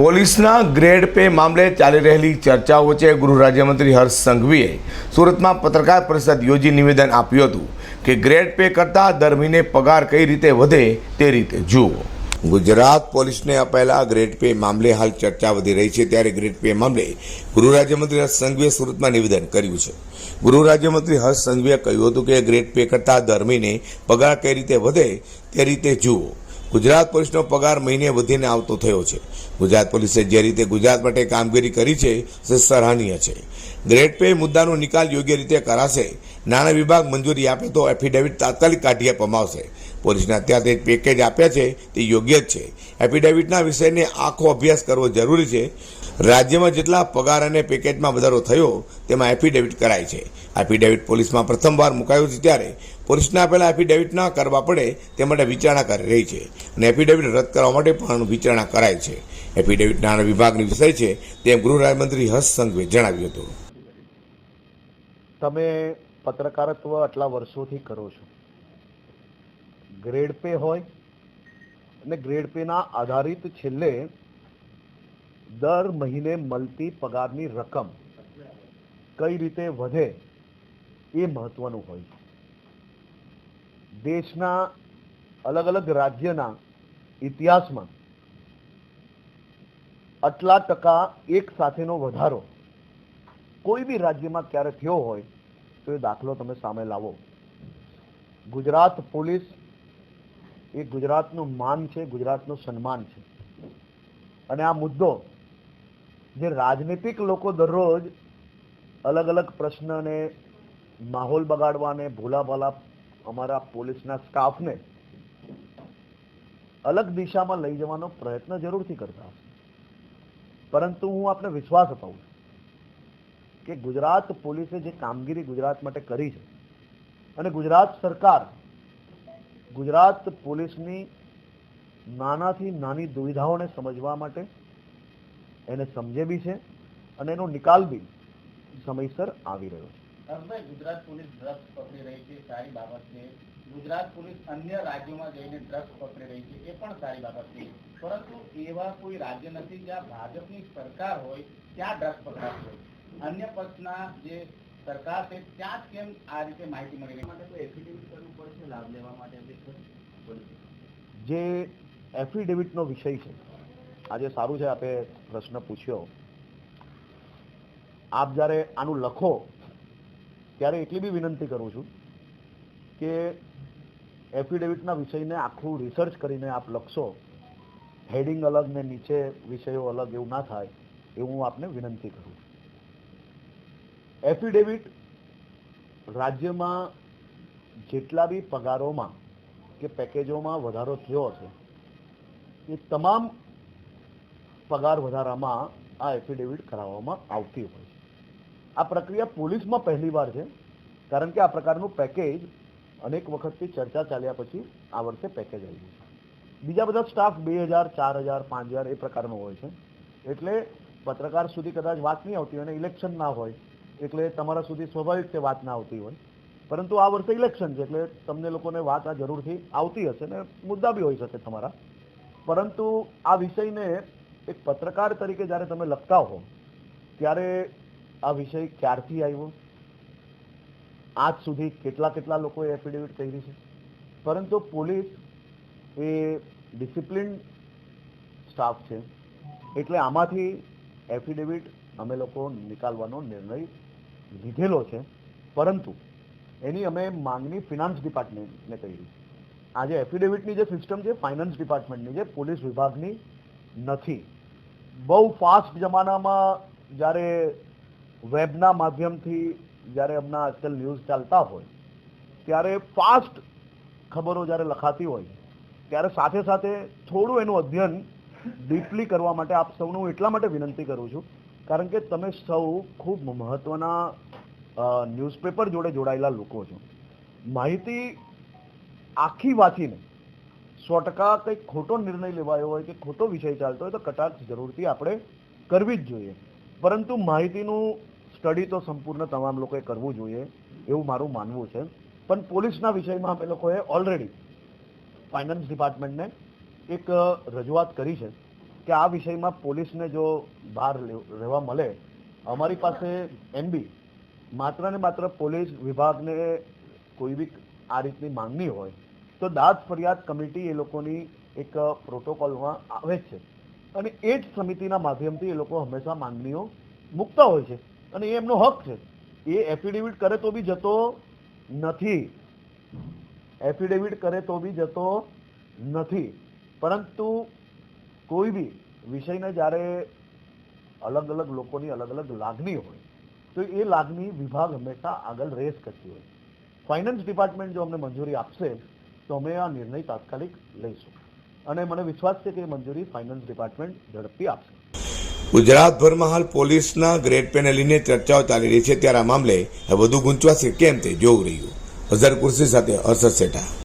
પોલીસના grade pay મામલે ચાલી રહેલી ચર્ચાઓ વચ્ચે ગૃહ રાજ્યમંત્રી હર્ષ સંઘવીએ સુરતમાં પત્રકાર પરિષદ યોજી નિવેદન આપ્યું હતું કે ગ્રેડ પે કરતાં દર મહિને પગાર કઈ રીતે વધે તે રીતે જુઓ. ગુજરાત પોલીસને અપાયેલા ગ્રેડ પે મામલે હાલ ચર્ચા વધી રહી છે ત્યારે ગ્રેડ પે મામલે ગૃહ રાજ્યમંત્રી હર્ષ સંઘવીએ સુરતમાં નિવેદન કર્યું છે. ગૃહ રાજ્યમંત્રી હર્ષ સંઘવીએ કહ્યું હતું કે ગ્રેડ પે કરતાં દર મહિને પગાર કઈ રીતે વધે તે રીતે જુઓ. ગુજરાત પોલીસનો પગાર મહિને વધીને આવતો થયો છે. ગુજરાત પોલીસે જે રીતે ગુજરાત માટે કામગીરી કરી છે, તે સરાહનીય છે. ગ્રેડ પે મુદ્દાનો નિકાલ યોગ્ય રીતે કરાશે. નાણાં વિભાગ મંજૂરી આપે તો એફિડેવિટ તાત્કાલિક કાઢી આપવામાં પોલીસને અત્યારે પેકેજ આપ્યા છે, તે યોગ્ય જ છે. એફિડેવિટના વિષયને આખો અભ્યાસ કરવો જરૂરી છે. રાજ્યમાં જેટલા પગાર અને પેકેજમાં વધારો થયો, તેમાં એફિડેવિટ કરાય છે. એફિડેવિટ પોલીસમાં પ્રથમવાર મુકાયું છે ત્યારે પોલીસના પહેલાં એફિડેવિટ ના કરવા પડે તે માટે વિચારણા કરી રહી છે અને એફિડેવિટ રદ કરવા માટે પણ વિચારણા કરાય છે. એફિડેવિટ નાણાં વિભાગની વિષય છે તેમ ગૃહ રાજ્યમંત્રી હર્ષ સંઘવે જણાવ્યું હતું. તમે પત્રકારત્વ આટલા વર્ષોથી કરો છો. ગ્રેડ પે હોય અને ગ્રેડ પેના આધારિત છેલ્લે દર મહિને મળતી પગારની રકમ કઈ રીતે વધે એ મહત્વનું હોય છે. દેશના અલગ અલગ રાજ્યના ઇતિહાસમાં આટલા ટકા એક સાથેનો વધારો કોઈ બી રાજ્યમાં ક્યારે થયો હોય તો એ દાખલો તમે સામે લાવો. ગુજરાત પોલીસ એ ગુજરાતનું માન છે, ગુજરાતનું સન્માન છે. અને આ મુદ્દો જે રાજનીતિક લોકો દરરોજ અલગ અલગ પ્રશ્નને માહોલ બગાડવાને ભોલા ભલા અમારા પોલીસના સ્ટાફને અલગ દિશામાં લઈ જવાનો પ્રયત્ન જરૂરથી કરતા હશે. પરંતુ હું આપને વિશ્વાસ અપાવું છું કે ગુજરાત પોલીસે જે કામગીરી ગુજરાત માટે કરી છે અને ગુજરાત સરકાર ગુજરાત પોલીસની નાનાથી નાની દુવિધાઓને સમજવા માટે એને સમજે બી છે અને એનો નિકાલ બી સમયસર આવી રહ્યો છે. ગુજરાત પોલીસ ડ્રગ્સ પકડી રહી છે સારી બાબત છે. ગુજરાત પોલીસ અન્ય રાજ્યોમાં જઈને ડ્રગ્સ પકડી રહી છે એ પણ સારી બાબત છે. પરંતુ એવા કોઈ રાજ્ય નથી જ્યાં ભાજપની સરકાર હોય ત્યાં ડ્રગ્સ પકડાતી હોય. અન્ય પક્ષના જે સરકાર છે ત્યાં જ કેમ આ રીતે માહિતી મળી રહી? માટે કોઈ એફિડેવિટ કરવું પડશે? લાભ લેવા માટે જે એફિડેવિટનો વિષય છે આજે સારું છે આપે પ્રશ્ન પૂછ્યો. આપ જ્યારે આનું લખો, ત્યારે એટલી બી વિનંતી કરું છું કે એફિડેવિટના વિષયને આખું રિસર્ચ કરીને આપ લખશો. હેડિંગ અલગ ને નીચે વિષયો અલગ એવું ના થાય એવું હું આપને વિનંતી કરું એફિડેવિટ રાજ્યમાં જેટલા બી પગારોમાં કે પેકેજોમાં વધારો થયો હશે, એ તમામ પગાર વધારામાં આ એફિડેવિટ કરાવવામાં આવતી હોય છે. આ પ્રક્રિયા પોલીસમાં પહેલીવાર છે, કારણ કે આ પ્રકારનું પેકેજ અનેક વખતથી ચર્ચા ચાલ્યા પછી આ વર્ષે પેકેજ આવ્યું છે. બીજા બધા સ્ટાફ બે હજાર, ચાર હજાર, પાંચ હજાર એ પ્રકારનો હોય છે. એટલે પત્રકાર સુધી કદાચ વાત નહીં આવતી હોય અને ઇલેક્શન ના હોય, એટલે તમારા સુધી સ્વાભાવિક તે વાત ના આવતી હોય. પરંતુ આ વર્ષે ઇલેક્શન છે, એટલે તમને લોકોને વાત આ જરૂરથી આવતી હશે ને મુદ્દા બી હોઈ શકે તમારા. પરંતુ આ વિષયને એક પત્રકાર તરીકે જ્યારે તમે લખતા હો, ત્યારે આ વિષય ક્યારથી આવ્યો? આજ સુધી કેટલા કેટલા લોકોએ એફિડેવિટ કરી છે? પરંતુ પોલીસ એ ડિસિપ્લિન સ્ટાફ છે. એટલે આમાંથી એફિડેવિટ અમે લોકો નિકાલવાનો નિર્ણય લીધેલો છે. પરંતુ એની અમે માંગણી ફિનાન્સ ડિપાર્ટમેન્ટને કરી. આજે એફિડેવિટની જે સિસ્ટમ છે ફાઇનાન્સ ડિપાર્ટમેન્ટની જે પોલીસ વિભાગની નથી. બહુ ફાસ્ટ જમાનામાં જ્યારે વેબના માધ્યમથી જ્યારે હમણાં આજકાલ ન્યૂઝ ચાલતા હોય, ત્યારે ફાસ્ટ ખબરો જ્યારે લખાતી હોય, ત્યારે સાથે સાથે થોડું એનું અધ્યયન ડીપલી કરવા માટે આપ સૌને હું એટલા માટે વિનંતી કરું છું, કારણ કે તમે સૌ ખૂબ મહત્ત્વના ન્યૂઝપેપર જોડે જોડાયેલા લોકો છો. માહિતી આખી વાંચીને સો ટકા કંઈક ખોટો નિર્ણય લેવાયો હોય કે ખોટો વિષય ચાલતો હોય તો કટાક્ષ જરૂરથી આપણે કરવી જ જોઈએ. પરંતુ માહિતીનું સ્ટડી તો સંપૂર્ણ તમામ લોકોએ કરવું જોઈએ એવું મારું માનવું છે. પણ પોલીસના વિષયમાં અમે લોકોએ ઓલરેડી ફાઇનાન્સ ડિપાર્ટમેન્ટને એક રજૂઆત કરી છે કે આ વિષયમાં પોલીસને જો બહાર રહેવા મળે, અમારી પાસે એમબી માત્ર ને માત્ર પોલીસ વિભાગને કોઈ બી આ રીતની માંગણી હોય તો દાદ ફરિયાદ કમિટી એ લોકોની એક પ્રોટોકોલમાં આવે છે. અને એ જ સમિતિના માધ્યમથી એ લોકો હંમેશા માંગણીઓ મૂકતા હોય છે. અને એ એમનો હક છે. એ એફિડેવિટ કરે તો બી જતો નથી. એફિડેવિટ કરે તો બી જતો નથી. પરંતુ કોઈ બી વિષયને જ્યારે અલગ અલગ લોકોની અલગ અલગ લાગણી હોય, તો એ લાગણી વિભાગ હંમેશા આગળ રેસ કરતી હોય. ફાઇનાન્સ ડિપાર્ટમેન્ટ જો અમને મંજૂરી આપશે તો અમે આ નિર્ણય તાત્કાલિક લઈશું. અને મને વિશ્વાસ છે કે મંજૂરી ફાઇનાન્સ ડિપાર્ટમેન્ટ ઝડપથી આપશે. ગુજરાતભરમાં હાલ પોલીસના ગ્રેડ લઈને ચર્ચાઓ ચાલી રહી છે. ત્યારે આ મામલે વધુ ગુંચવાશે કેમ તે જોવું રહ્યું. અઝર કુર્સી સાથે હર્ષદ સેઠા.